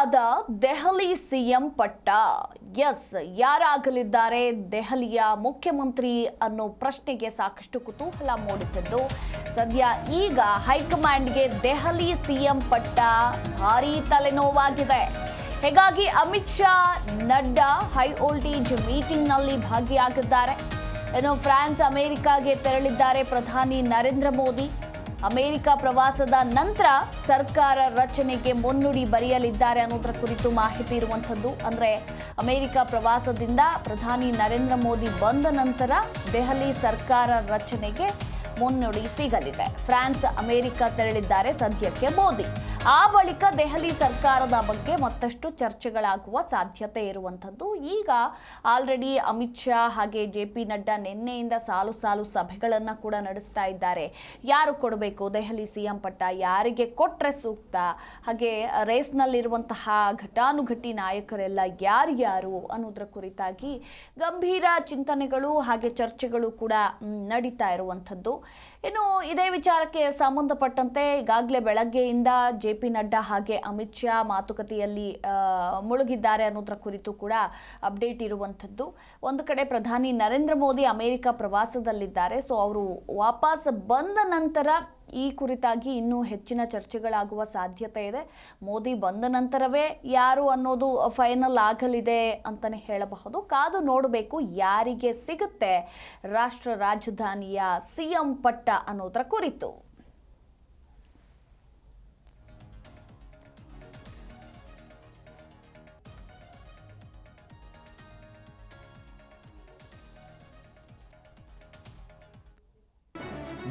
ಖಚಿತವಾದ ದೆಹಲಿ ಸಿಎಂ ಪಟ್ಟ. ಎಸ್, ಯಾರಾಗಲಿದ್ದಾರೆ? ದೆಹಲಿಯ ಮುಖ್ಯಮಂತ್ರಿ ಅನ್ನೋ ಪ್ರಶ್ನೆಗೆ ಸಾಕಷ್ಟು ಕುತೂಹಲ ಮೂಡಿಸಿದ್ದು, ಸದ್ಯ ಈಗ ಹೈಕಮಾಂಡ್ಗೆ ದೆಹಲಿ ಸಿಎಂ ಪಟ್ಟ ಭಾರೀ ತಲೆನೋವಾಗಿದೆ. ಹೀಗಾಗಿ ಅಮಿತ್ ಶಾ, ನಡ್ಡಾ ಹೈ ವೋಲ್ಟೇಜ್ ಮೀಟಿಂಗ್ನಲ್ಲಿ ಭಾಗಿಯಾಗಿದ್ದಾರೆ. ಇನ್ನು ಫ್ರಾನ್ಸ್, ಅಮೆರಿಕಾಗೆ ತೆರಳಿದ್ದಾರೆ ಪ್ರಧಾನಿ ನರೇಂದ್ರ ಮೋದಿ. ಅಮೆರಿಕ ಪ್ರವಾಸದ ನಂತರ ಸರ್ಕಾರ ರಚನೆಗೆ ಮುನ್ನುಡಿ ಬರೆಯಲಿದ್ದಾರೆ ಅನ್ನೋದರ ಕುರಿತು ಮಾಹಿತಿ ಇರುವಂಥದ್ದು. ಅಂದರೆ ಅಮೆರಿಕ ಪ್ರವಾಸದಿಂದ ಪ್ರಧಾನಿ ನರೇಂದ್ರ ಮೋದಿ ಬಂದ ನಂತರ ದೆಹಲಿ ಸರ್ಕಾರ ರಚನೆಗೆ ಮುನ್ನುಡಿ ಸಿಗಲಿದೆ. ಫ್ರಾನ್ಸ್ ಅಮೆರಿಕ ತೆರಳಿದ್ದಾರೆ ಸದ್ಯಕ್ಕೆ ಮೋದಿ. ಆ ಬಳಿಕ ದೆಹಲಿ ಸರ್ಕಾರದ ಬಗ್ಗೆ ಮತ್ತಷ್ಟು ಚರ್ಚೆಗಳಾಗುವ ಸಾಧ್ಯತೆ ಇರುವಂಥದ್ದು. ಈಗ ಆಲ್ರೆಡಿ ಅಮಿತ್ ಶಾ ಹಾಗೆ ಜೆ ಪಿ ನಡ್ಡಾ ನಿನ್ನೆಯಿಂದ ಸಾಲು ಸಾಲು ಸಭೆಗಳನ್ನು ಕೂಡ ನಡೆಸ್ತಾ ಇದ್ದಾರೆ. ಯಾರು ಕೊಡಬೇಕು? ದೆಹಲಿ ಸಿಎಂ ಪಟ್ಟ ಯಾರಿಗೆ ಕೊಟ್ಟರೆ ಸೂಕ್ತ? ಹಾಗೆ ರೇಸ್ನಲ್ಲಿರುವಂತಹ ಘಟಾನುಘಟಿ ನಾಯಕರೆಲ್ಲ ಯಾರ್ಯಾರು ಅನ್ನೋದ್ರ ಕುರಿತಾಗಿ ಗಂಭೀರ ಚಿಂತನೆಗಳು ಹಾಗೆ ಚರ್ಚೆಗಳು ಕೂಡ ನಡೀತಾ ಇರುವಂಥದ್ದು. ಇನ್ನು ಇದೇ ವಿಚಾರಕ್ಕೆ ಸಂಬಂಧಪಟ್ಟಂತೆ ಈಗಾಗಲೇ ಬೆಳಗ್ಗೆಯಿಂದ ಜೆ ಪಿ ನಡ್ಡಾ ಹಾಗೆ ಅಮಿತ್ ಶಾ ಮಾತುಕತೆಯಲ್ಲಿ ಮುಳುಗಿದ್ದಾರೆ ಅನ್ನೋದರ ಕುರಿತು ಕೂಡ ಅಪ್ಡೇಟ್ ಇರುವಂಥದ್ದು. ಒಂದು ಕಡೆ ಪ್ರಧಾನಿ ನರೇಂದ್ರ ಮೋದಿ ಅಮೆರಿಕ ಪ್ರವಾಸದಲ್ಲಿದ್ದಾರೆ. ಸೊ, ಅವರು ವಾಪಸ್ ಬಂದ ನಂತರ ಈ ಕುರಿತಾಗಿ ಇನ್ನೂ ಹೆಚ್ಚಿನ ಚರ್ಚೆಗಳಾಗುವ ಸಾಧ್ಯತೆ ಇದೆ. ಮೋದಿ ಬಂದ ನಂತರವೇ ಯಾರು ಅನ್ನೋದು ಫೈನಲ್ ಆಗಲಿದೆ ಅಂತಲೇ ಹೇಳಬಹುದು. ಕಾದು ನೋಡಬೇಕು ಯಾರಿಗೆ ಸಿಗುತ್ತೆ ರಾಷ್ಟ್ರ ರಾಜಧಾನಿಯ ಸಿಎಂ ಪಟ್ಟ ಅನ್ನೋದರ ಕುರಿತು.